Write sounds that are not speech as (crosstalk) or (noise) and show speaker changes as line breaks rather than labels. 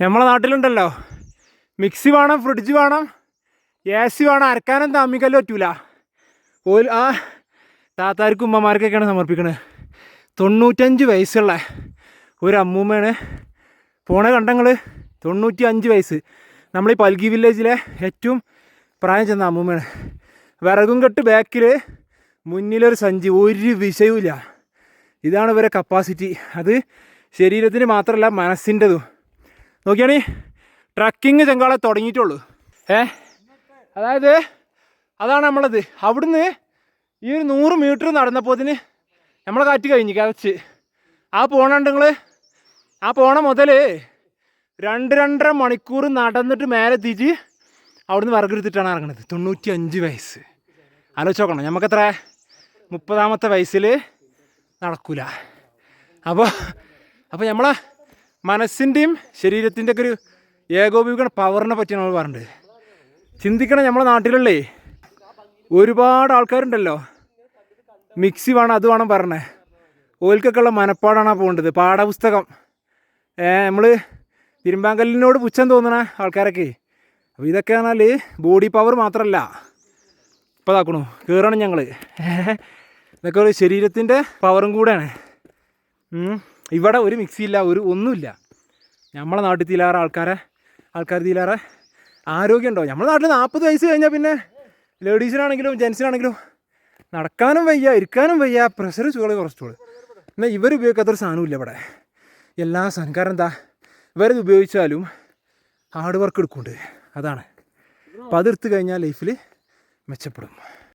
നമ്മളെ നാട്ടിലുണ്ടല്ലോ. മിക്സി വേണം ഫ്രിഡ്ജ് വേണം എ സി വേണം അരക്കാനും തമ്മിക്കല്ലും പറ്റൂല. ഓൽ ആ താത്താർക്കും ഉമ്മമാർക്കൊക്കെയാണ് സമർപ്പിക്കണത് തൊണ്ണൂറ്റഞ്ച് വയസ്സുള്ള ഒരു അമ്മൂമ്മയാണ്. പോണ കണ്ടങ്ങൾ തൊണ്ണൂറ്റി അഞ്ച് വയസ്സ്. നമ്മൾ ഈ പൽഗി വില്ലേജിലെ ഏറ്റവും പ്രായം ചെന്ന അമ്മൂമ്മയാണ്. വിറകും കെട്ട് ബാക്കിൽ മുന്നിലൊരു സഞ്ചി ഒരു വിഷയവുമില്ല ഇതാണ് ഇവരെ കപ്പാസിറ്റി അത് ശരീരത്തിന് മാത്രമല്ല മനസ്സിന്റെതും. നോക്കിയാണി ട്രക്കിങ് ചെങ്കാളെ തുടങ്ങിയിട്ടുള്ളൂ. ഏ അതായത് അതാണ് നമ്മളത്. അവിടുന്ന് ഈ ഒരു നൂറ് മീറ്റർ നടന്നപ്പോത്തിന് നമ്മളെ കാറ്റ് കഴിഞ്ഞു കരച്ച്. ആ പോണുണ്ട് നിങ്ങൾ ആ പോണ മുതൽ രണ്ട് രണ്ടര മണിക്കൂർ നടന്നിട്ട് മേലെ തിരിച്ച് അവിടുന്ന് വിറകെടുത്തിട്ടാണ് ഇറങ്ങുന്നത് തൊണ്ണൂറ്റി അഞ്ച് വയസ്സ്. ആലോചിച്ച് നോക്കണം. നമുക്കെത്ര മുപ്പതാമത്തെ വയസ്സിൽ നടക്കൂല. അപ്പോൾ അപ്പോൾ നമ്മളെ മനസ്സിന്റെയും ശരീരത്തിന്റെ ഒക്കെ ഒരു ഏകോപിക്കണ പവറിനെ പറ്റി നമ്മൾ പറഞ്ഞിട്ട് ചിന്തിക്കണം നമ്മളെ നാട്ടിലല്ലേ ഒരുപാട് ആൾക്കാരുണ്ടല്ലോ. മിക്സി വേണം അത് വേണം പറഞ്ഞേ. ഓൽക്കൊക്കെ ഉള്ള മനപ്പാടാണ് പോകേണ്ടത്. പാഠപുസ്തകം. നമ്മൾ തിരുമ്പാങ്കല്ലിനോട് പുച്ഛം തോന്നണ ആൾക്കാരൊക്കെ. അപ്പോൾ ഇതൊക്കെ പറഞ്ഞാൽ ബോഡി പവർ മാത്രമല്ല ഇപ്പോൾ ഇതാക്കണു കയറണം ഞങ്ങൾ (laughs) ഇതൊക്കെ ഒരു ശരീരത്തിന്റെ പവറും കൂടെയാണ്. ഇവിടെ ഒരു മിക്സി ഇല്ല ഒരു ഒന്നുമില്ല. നമ്മളെ നാട്ടിൽ തീലാറ ആൾക്കാരെ ആൾക്കാർ തീലാറ ആരോഗ്യം ഉണ്ടോ നമ്മുടെ നാട്ടിൽ നാൽപ്പത് വയസ്സ് കഴിഞ്ഞാൽ പിന്നെ ലേഡീസിനാണെങ്കിലും ജെൻസിനാണെങ്കിലും നടക്കാനും വയ്യ ഇരിക്കാനും വയ്യ പ്രഷർ ചൂട് കുറച്ചോൾ എന്നാൽ ഇവർ ഉപയോഗിക്കാത്തൊരു സാധനമില്ല ഇവിടെ. എല്ലാ സാധനം കാരണം എന്താ ഇവരത് ഉപയോഗിച്ചാലും ഹാർഡ് വർക്ക് എടുക്കുന്നുണ്ട്. അതാണ്. അപ്പം അതെടുത്ത് കഴിഞ്ഞാൽ ലൈഫിൽ മെച്ചപ്പെടും.